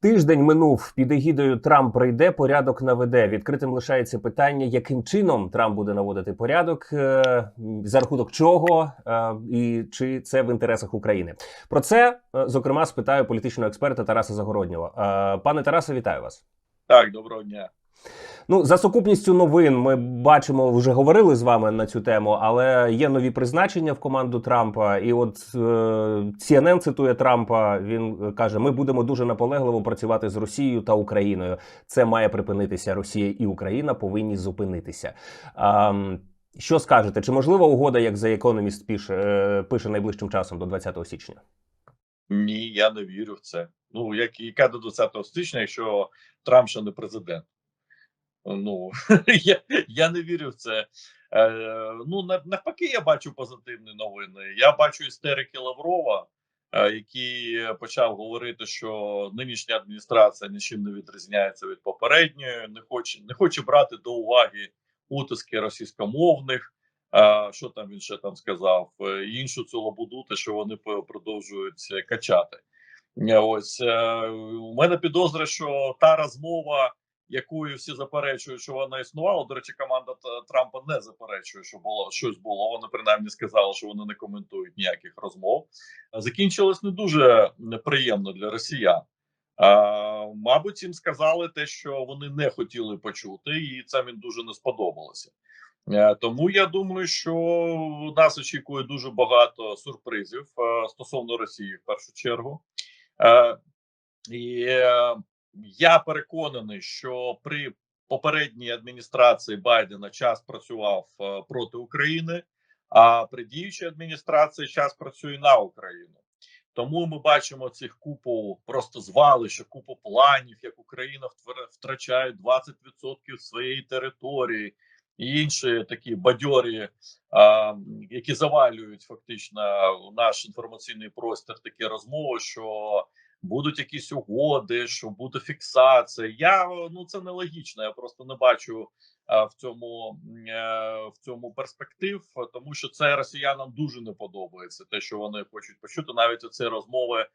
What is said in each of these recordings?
Тиждень минув під егідою Трамп прийде, порядок наведе. Відкритим лишається питання, яким чином Трамп буде наводити порядок, е, за рахунок чого, е, і чи це в інтересах України. Про це е, зокрема спитаю політичного експерта Тараса Загороднього. Пане Тарасе, вітаю вас. Так, доброго дня. Ну, за сукупністю новин ми бачимо, вже говорили з вами на цю тему, але є нові призначення в команду Трампа. І от е, CNN цитує Трампа. Він каже: Ми будемо дуже наполегливо працювати з Росією та Україною. Це має припинитися. Росія і Україна повинні зупинитися. А, що скажете? Чи можлива угода, як за Economist пише, е, пише найближчим часом до 20 січня? Ні, я не вірю в це. Ну, як яка до 20 січня, якщо Трамп ще не президент. Ну я я не вірю в це. Е, Ну навпаки, я бачу позитивні новини. Я бачу істерики Лаврова, е, який почав говорити, що нинішня адміністрація нічим не відрізняється від попередньої, не хоче не хоче брати до уваги утиски російськомовних. А, Що там він ще там сказав? Е, іншу цю лабуду, те, що вони продовжують качати. Е, ось у мене підозра, що та розмова якою всі заперечують, що вона існувала. До речі, команда Трампа не заперечує, що було щось було. Вони принаймні сказали, що вони не коментують ніяких розмов. Закінчилось не дуже неприємно для росіян. А, Мабуть, їм сказали те, що вони не хотіли почути, і це їм дуже не сподобалося. Е, тому я думаю, що нас очікує дуже багато сюрпризів е, стосовно Росії в першу чергу. Е, і я переконаний, що при попередній адміністрації Байдена час працював е, проти України, а при діючій адміністрації час працює на Україну. Тому ми бачимо цих купу просто звалища, купу планів, як Україна втрачає 20% своєї території і інші такі бадьорі, а, які завалюють фактично наш інформаційний простір. Такі розмови, що будуть якісь угоди, що буде фіксація. Я ну це нелогічно. Я просто не бачу а, в цьому а, в цьому перспектив, тому що це росіянам дуже не подобається. Те, що вони хочуть почути, навіть оці розмови,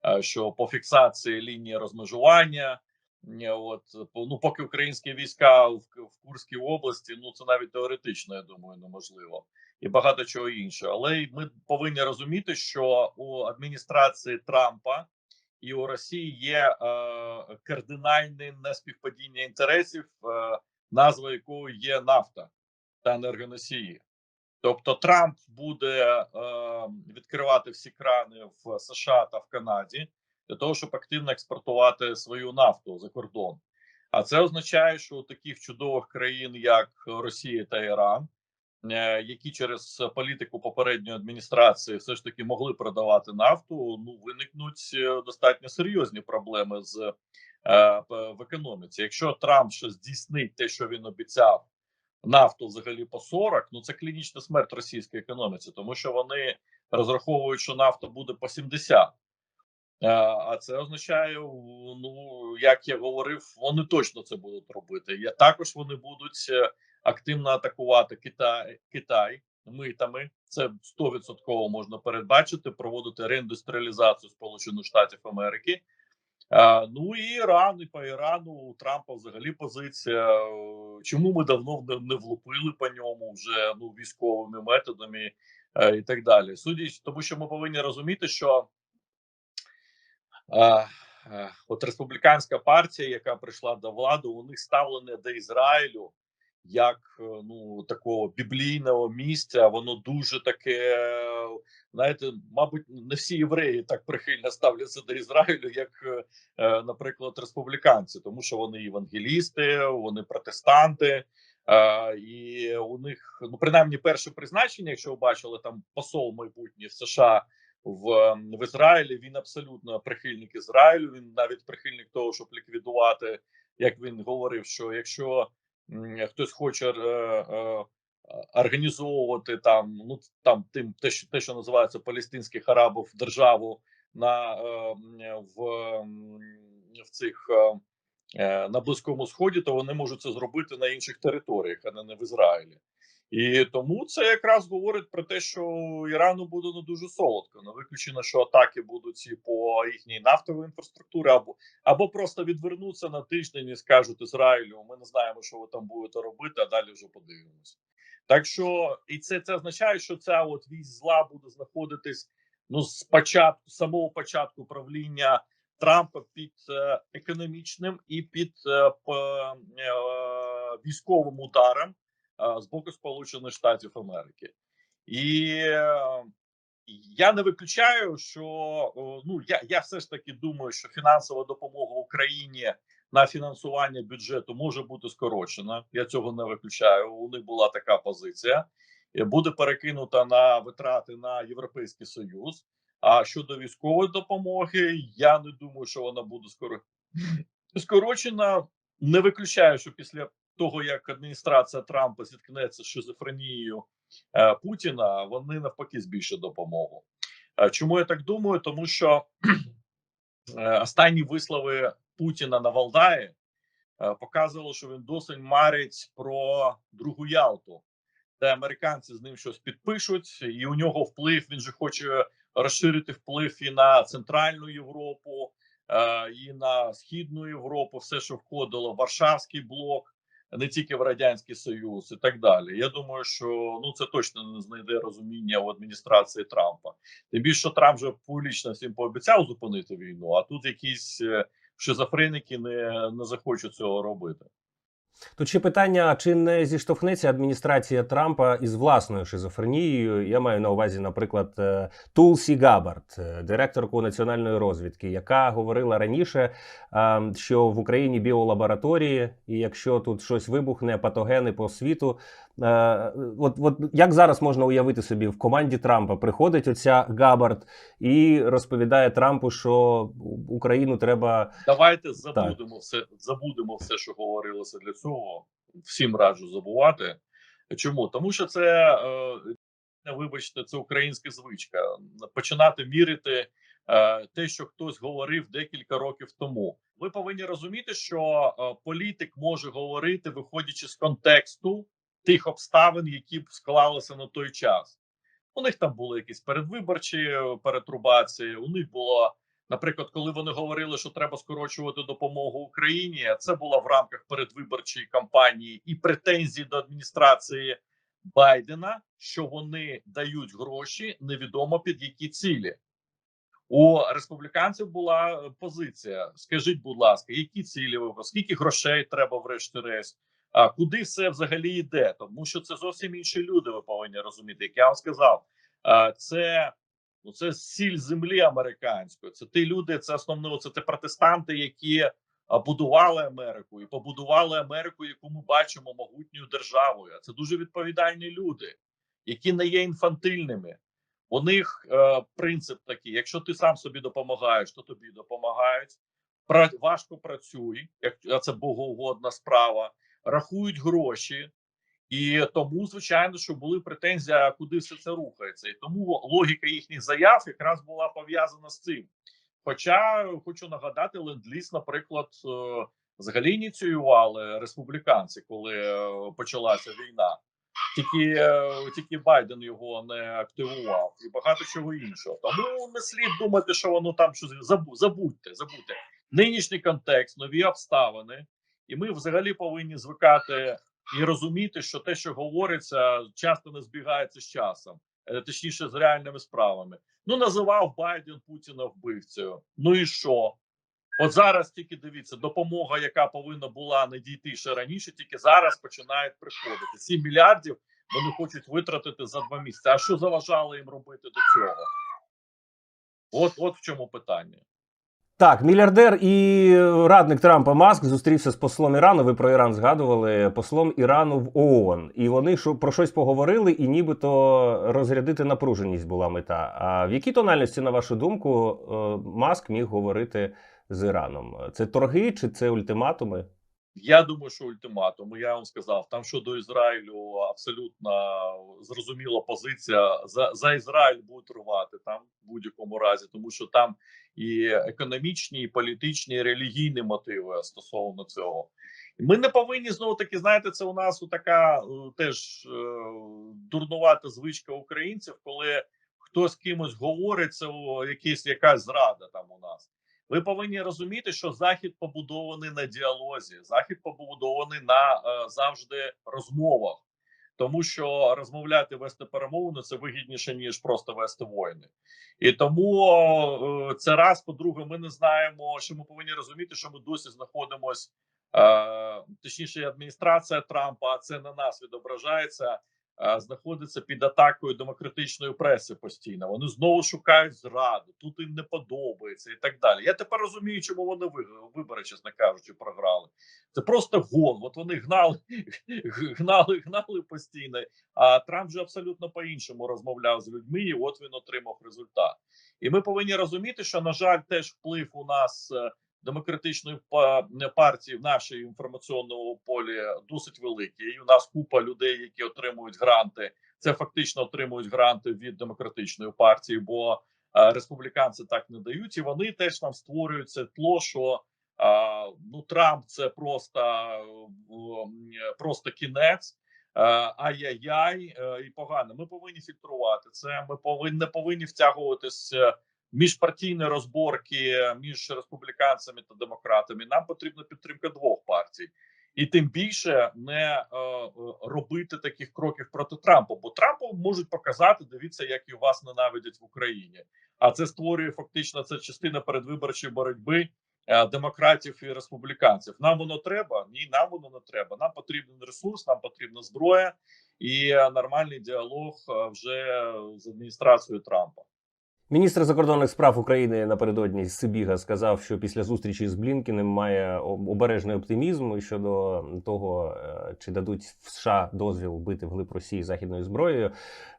а, що по фіксації лінії розмежування. От ну, поки українські війська в, в Курській області, ну це навіть теоретично, я думаю, неможливо, і багато чого іншого. Але ми повинні розуміти, що у адміністрації Трампа і у Росії є е, кардинальне неспівпадіння інтересів, е, назва якого є нафта та енергоносії. Тобто Трамп буде е, відкривати всі крани в США та в Канаді для того, щоб активно експортувати свою нафту за кордон. А це означає, що у таких чудових країн, як Росія та Іран, які через політику попередньої адміністрації все ж таки могли продавати нафту. Ну виникнуть е, достатньо серйозні проблеми з е, в економіці. Якщо Трамп ще здійснить те, що він обіцяв. Нафту взагалі по 40, ну це клінічна смерть російської економіці, тому що вони розраховують, що нафта буде по 70. А це означає, ну як я говорив, вони точно це будуть робити. Я також вони будуть активно атакувати Китай Китай митами. Це 100% можна передбачити, проводити реіндустріалізацію Сполучених Штатів Америки. А, ну і Іран, і по Ірану у Трампа взагалі позиція. Чому ми давно не, не влупили по ньому вже ну військовими методами а, і так далі. Судячи, тому що ми повинні розуміти, що а, а, от республіканська партія, яка прийшла до влади, у них ставлення до Ізраїлю як е, ну такого біблійного місця, воно дуже таке. Знаєте, мабуть, не всі євреї так прихильно ставляться до Ізраїлю, як, е, наприклад, республіканці, тому що вони євангелісти, вони протестанти. І у них ну принаймні перше призначення, якщо ви бачили там посол майбутній в США в в Ізраїлі, він абсолютно прихильник Ізраїлю. Він навіть прихильник того, щоб ліквідувати, як він говорив, що якщо хтось хоче е, е, організовувати там, ну там тим те, що те, що називається палестинських арабів державу на е, в, в цих на близькому сході, то вони можуть це зробити на інших територіях, а не в Ізраїлі. І тому це якраз говорить про те, що Ірану буде не дуже солодко. Не виключено, що атаки будуть і по їхній нафтовій інфраструктурі, або або просто відвернуться на тиждень і скажуть Ізраїлю: ми не знаємо, що ви там будете робити, а далі вже подивимось. Так що і це це означає, що ця от вісь зла буде знаходитись ну з початку самого початку правління Трампа під е, економічним і під е, е, військовим ударом з боку Сполучених Штатів Америки, і е, я не виключаю, що ну я, я все ж таки думаю, що фінансова допомога Україні на фінансування бюджету може бути скорочена. Я цього не виключаю. У них була така позиція. Буде перекинута на витрати на Європейський Союз. А щодо військової допомоги, я не думаю, що вона буде скоро скорочена. Не виключаю, що після того як адміністрація Трампа зіткнеться з шизофренією е, Путіна, вони навпаки збільшать допомогу. Е, чому я так думаю? Тому що е, останні вислови Путіна на Валдаї е, показували, що він досить марить про другу Ялту, де американці з ним щось підпишуть, і у нього вплив. Він же хоче розширити вплив і на Центральну Європу, е, і на Східну Європу, все, що входило Варшавський блок, не тільки в Радянський Союз, і так далі. Я думаю, що ну це точно не знайде розуміння у адміністрації Трампа. Тим більше що Трамп вже публічно всім пообіцяв зупинити війну, а тут якісь е, шизофреники не, не захочуть цього робити. Тут чи питання: чи не зіштовхнеться адміністрація Трампа із власною шизофренією? Я маю на увазі, наприклад, е, Тулсі Габард, е, директорку національної розвідки, яка говорила раніше, е, що в Україні біолабораторії, і якщо тут щось вибухне, патогени по світу. Е, От, от як зараз можна уявити собі в команді Трампа приходить оця Габард і розповідає Трампу, що Україну треба Давайте забудемо все, забудемо все, що говорилося для цього. Всім раджу забувати. Чому? Тому що це, е, вибачте, це українська звичка. Починати мірити е, те, що хтось говорив декілька років тому. Ви повинні розуміти, що е, політик може говорити, виходячи з контексту тих обставин, які б склалися на той час. У них там були якісь передвиборчі е, перетрубації. У них було Наприклад, коли вони говорили, що треба скорочувати допомогу Україні, це було в рамках передвиборчої кампанії і претензії до адміністрації Байдена, що вони дають гроші, невідомо під які цілі. У республіканців була е, позиція: скажіть, будь ласка, які цілі ви скільки грошей треба, врешті-решт, а куди все взагалі йде? Тому що це зовсім інші люди. Ви повинні розуміти, як я вам сказав, А, це Ну, це сіль землі американської. Це ті люди, це основно це ті протестанти, які будували Америку і побудували Америку, яку ми бачимо могутньою державою. Це дуже відповідальні люди, які не є інфантильними. У них е, принцип такий: якщо ти сам собі допомагаєш, то тобі допомагають. Пра, важко працюй, як це богоугодна справа, рахують гроші. І тому, звичайно, що були претензії, куди все це рухається, і тому логіка їхніх заяв якраз була пов'язана з цим. Хоча хочу нагадати, ленд-ліз, наприклад, е, взагалі ініціювали республіканці, коли е, почалася війна. Тільки е, тільки Байден його не активував і багато чого іншого. Тому не слід думати, що воно там щось забудьте, забудьте нинішній контекст, нові обставини, і ми взагалі повинні звикати і розуміти, що те, що говориться, часто не збігається з часом, е, точніше з реальними справами. Ну називав Байден Путіна вбивцею. Ну і що? От зараз тільки дивіться, допомога, яка повинна була не дійти ще раніше, тільки зараз починають приходити. 7 мільярдів вони хочуть витратити за два місяці. А що заважало їм робити до цього? От, от в чому питання. Так, мільярдер і радник Трампа Маск зустрівся з послом Ірану. Ви про Іран згадували послом Ірану в ООН. І вони про щось поговорили, і нібито розрядити напруженість була мета. А в якій тональності, на вашу думку, е, Маск міг говорити з Іраном? Це торги чи це ультиматуми? Я думаю, що ультиматум. Я вам сказав, там щодо Ізраїлю абсолютно зрозуміла позиція. За за Ізраїль будуть рвати там в будь-якому разі, тому що там і економічні, і політичні, і релігійні мотиви стосовно цього. Ми не повинні знову таки знаєте, це у нас така е, теж е, дурнувата звичка українців, коли хто з кимось говорить, це якась якась зрада там у нас. Ви повинні розуміти, що захід побудований на діалозі, захід побудований на е, завжди розмовах, тому що розмовляти вести перемовини це вигідніше ніж просто вести воїни, і тому е, це раз. По-друге, ми не знаємо, що ми повинні розуміти, що ми досі знаходимось, е, точніше, адміністрація Трампа, а це на нас відображається знаходиться під атакою демократичної преси постійно. Вони знову шукають зраду. Тут їм не подобається і так далі. Я тепер розумію, чому вони вибори, чесно кажучи, програли. Це просто гон. От вони гнали, гнали, гнали постійно. А Трамп же абсолютно по-іншому розмовляв з людьми, і от він отримав результат. І ми повинні розуміти, що на жаль, теж вплив у нас. Демократичної па- партії в нашій інформаційному полі досить великий. І у нас купа людей, які отримують гранти. Це фактично отримують гранти від демократичної партії, бо е, республіканці так не дають, і вони теж нам створюють це тло, що ну Трамп це просто, просто кінець. е, Ай-яй-яй, е, і погано. Ми повинні фільтрувати це. Ми повинні не повинні втягуватися міжпартійні розборки між республіканцями та демократами. Нам потрібна підтримка двох партій, і тим більше не е, е, робити таких кроків проти Трампа. Бо Трампу можуть показати, дивіться, як і вас ненавидять в Україні. А це створює фактично це частина передвиборчої боротьби е, демократів і республіканців. Нам воно треба? Ні, нам воно не треба. Нам потрібен ресурс, нам потрібна зброя і нормальний діалог вже з адміністрацією Трампа. Міністр закордонних справ України напередодні Сибіга сказав, що після зустрічі з Блінкіним має обережний оптимізм щодо того, е, чи дадуть в США дозвіл бити вглиб Росії західною зброєю.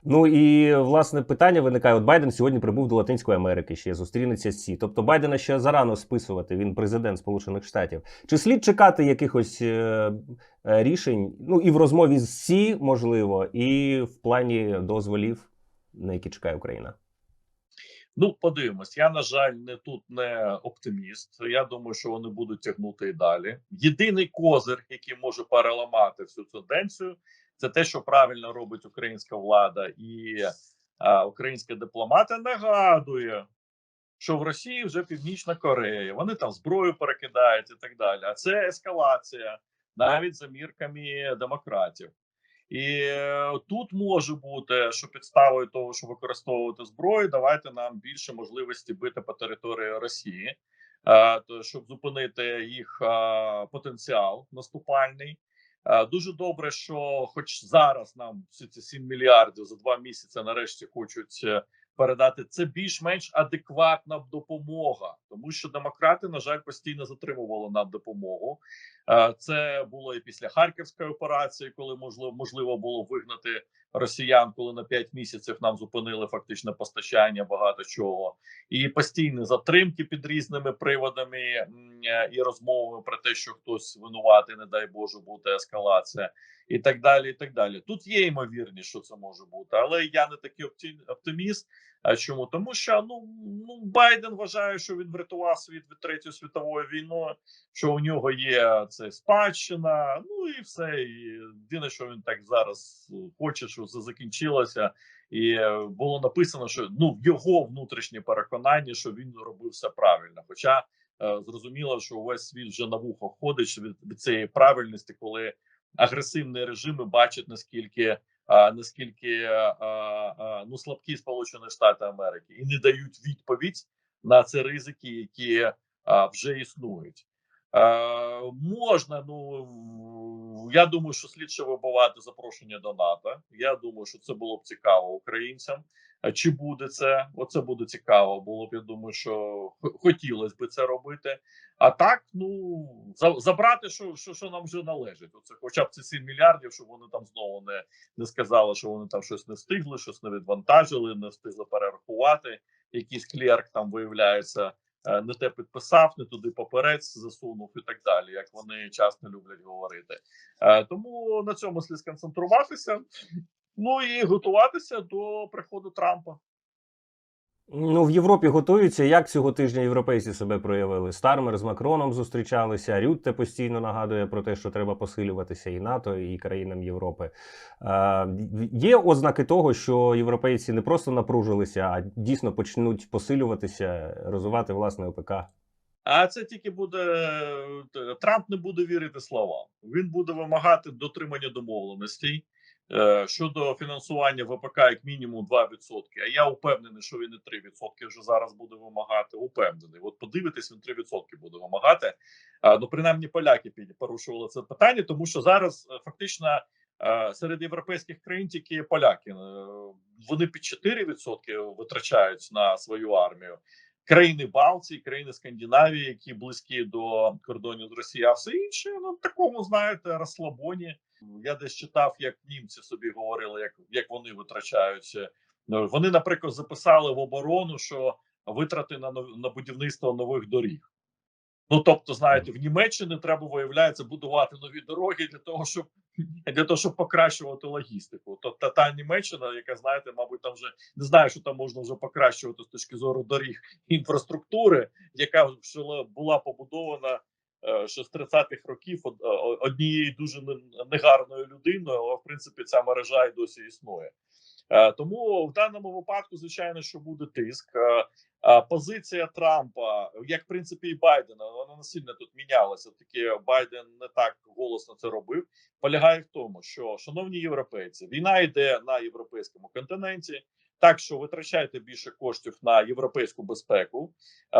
Ну і власне питання виникає: от Байден сьогодні прибув до Латинської Америки, ще зустрінеться з ці. Тобто Байдена ще зарано списувати. Він президент Сполучених Штатів. Чи слід чекати якихось е, е, рішень? Ну і в розмові з Сі, можливо, і в плані дозволів, на які чекає Україна. Ну, подивимось. Я на жаль не тут не оптиміст. Я думаю, що вони будуть тягнути і далі. Єдиний козир, який може переламати всю тенденцію, це те, що правильно робить українська влада і а, українська дипломатія нагадує, що в Росії вже Північна Корея. Вони там зброю перекидають і так далі. А це ескалація навіть за мірками демократів. І е, тут може бути, що підставою того, що використовувати зброю, давайте нам більше можливості бити по території Росії, е, щоб зупинити їх е, потенціал наступальний. Дуже добре, що хоч зараз нам всі ці 7 мільярдів за два місяці нарешті хочуть передати. Це більш-менш адекватна допомога, тому що демократи, на жаль, постійно затримували нам допомогу. Е, Це було і після харківської операції, коли можливо можливо було вигнати росіян, коли на 5 місяців нам зупинили фактично постачання багато чого, і постійні затримки під різними приводами е, і розмовами про те, що хтось винуватий, не дай Боже, бути ескалація, і так далі. І так далі. Тут є ймовірність, що це може бути, але я не такий оптиміст. А чому? Тому що ну, ну Байден вважає, що він врятував світ від третьої світової війни, що у нього є це спадщина. Ну і все. Єдине, що він так зараз хоче, щоб це закінчилося. І е, було написано, що ну його внутрішнє переконання, що він робив все правильно. Хоча е, зрозуміло, що увесь світ вже на вухо ходить від, від цієї правильності, коли агресивні режими бачать наскільки наскільки ну слабкі Сполучені Штати Америки і не дають відповідь на ці ризики, які вже існують. Можна, ну я думаю, що слідше вибивати запрошення до НАТО. Я думаю, що це було б цікаво українцям. А Чи буде це? Оце буде цікаво. Було б я думаю, що хотілося б це робити. А так, ну за, забрати, що, що, що нам вже належить. Оце, хоча б ці 7 мільярдів, щоб вони там знову не, не сказали, що вони там щось не встигли, щось не відвантажили, не встигли перерахувати. Якийсь клерк там виявляється е, не те підписав, не туди паперець засунув і так далі, як вони часто люблять говорити. Е, Тому на цьому слід сконцентруватися. Ну і готуватися до приходу Трампа. Ну, в Європі готуються. Як цього тижня європейці себе проявили? Стармер з Макроном зустрічалися. Рютте постійно нагадує про те, що треба посилюватися і НАТО, і країнам Європи. Е, є ознаки того, що європейці не просто напружилися, а дійсно почнуть посилюватися, розвивати власне ОПК. А це тільки буде е, Трамп не буде вірити словам. Він буде вимагати дотримання домовленостей щодо фінансування ВПК як мінімум 2%. А я впевнений, що він і 3% вже зараз буде вимагати. Упевнений. От подивитись, він 3% буде вимагати. А, ну принаймні поляки порушували це питання, тому що зараз е, фактично е, серед європейських країн тільки поляки. е, Вони під 4% витрачають на свою армію країни Балтії, країни Скандинавії, які близькі до кордонів з Росією, а все інше ну такому знаєте розслабоні. Я десь читав, як німці собі говорили, як, як вони витрачаються. Ну, Вони, наприклад, записали в оборону, що витрати на на будівництво нових доріг. Ну тобто, знаєте, в Німеччині треба виявляється будувати нові дороги для того, щоб для того, щоб покращувати логістику. Тобто та Німеччина, яка знаєте, мабуть, там вже не знаю, що там можна вже покращувати з точки зору доріг інфраструктури, яка була побудована ще з 30-х років о- однією дуже негарною людиною, але в принципі ця мережа і досі існує. Е, Тому в даному випадку, звичайно, що буде тиск. Е, Позиція Трампа, як в принципі і Байдена, вона не сильно тут мінялася. Таки Байден не так голосно це робив. Полягає в тому, що шановні європейці, війна йде на європейському континенті. Так що витрачайте більше коштів на європейську безпеку,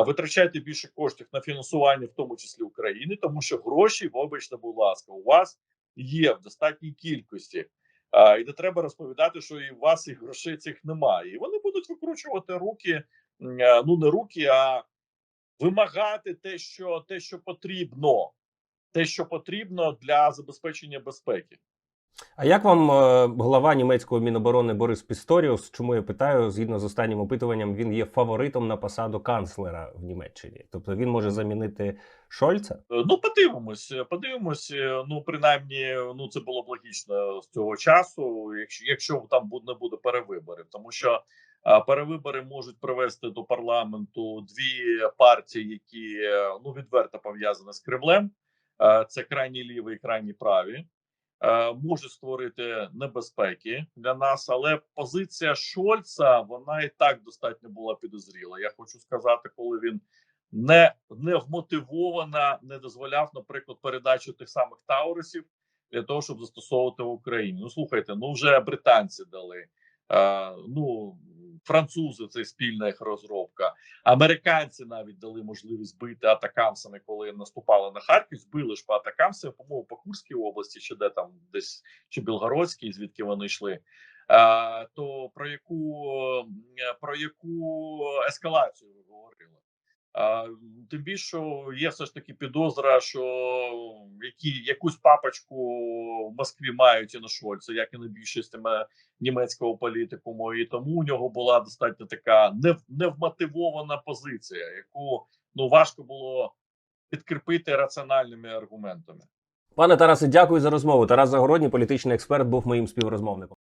витрачайте більше коштів на фінансування, в тому числі України, тому що гроші, вибачте, будь ласка, у вас є в достатній кількості. І не треба розповідати, що і у вас і грошей цих немає. І вони будуть викручувати руки, ну не руки, а вимагати те, що те, що потрібно, те, що потрібно для забезпечення безпеки. А як вам е, глава німецького міноборони Борис Пісторіус? Чому я питаю? Згідно з останнім опитуванням, він є фаворитом на посаду канцлера в Німеччині. Тобто він може замінити Шольца? Е, Ну, подивимось, е, подивимось. Ну, принаймні, ну це було б логічно з цього часу, якщо якщо там не буде перевиборів, тому що перевибори можуть привести до парламенту дві партії, які ну відверто пов'язані з Кремлем. Це крайні ліві і крайні праві. Е, Може створити небезпеки для нас, але позиція Шольца вона і так достатньо була підозріла. Я хочу сказати, коли він не, не вмотивована, не дозволяв, наприклад, передачу тих самих Таурусів для того, щоб застосовувати в Україні. Ну слухайте, ну вже британці дали. Е, ну французи це спільна їх розробка. Американці навіть дали можливість бити атакамсами, коли наступали на Харків. Збили ж по атакамсам, по-моєму, по Курській області, чи де там десь чи Білгородській, звідки вони йшли. А, то про яку про яку ескалацію ви говорили? Тим більше є все ж таки підозра, що які якусь папочку в Москві мають і на Шольца, як і на більшістями німецького політикуму, і тому у нього була достатньо така нев, невмотивована позиція, яку ну важко було підкріпити раціональними аргументами. Пане Тарасе, дякую за розмову. Тарас Загородній, політичний експерт, був моїм співрозмовником.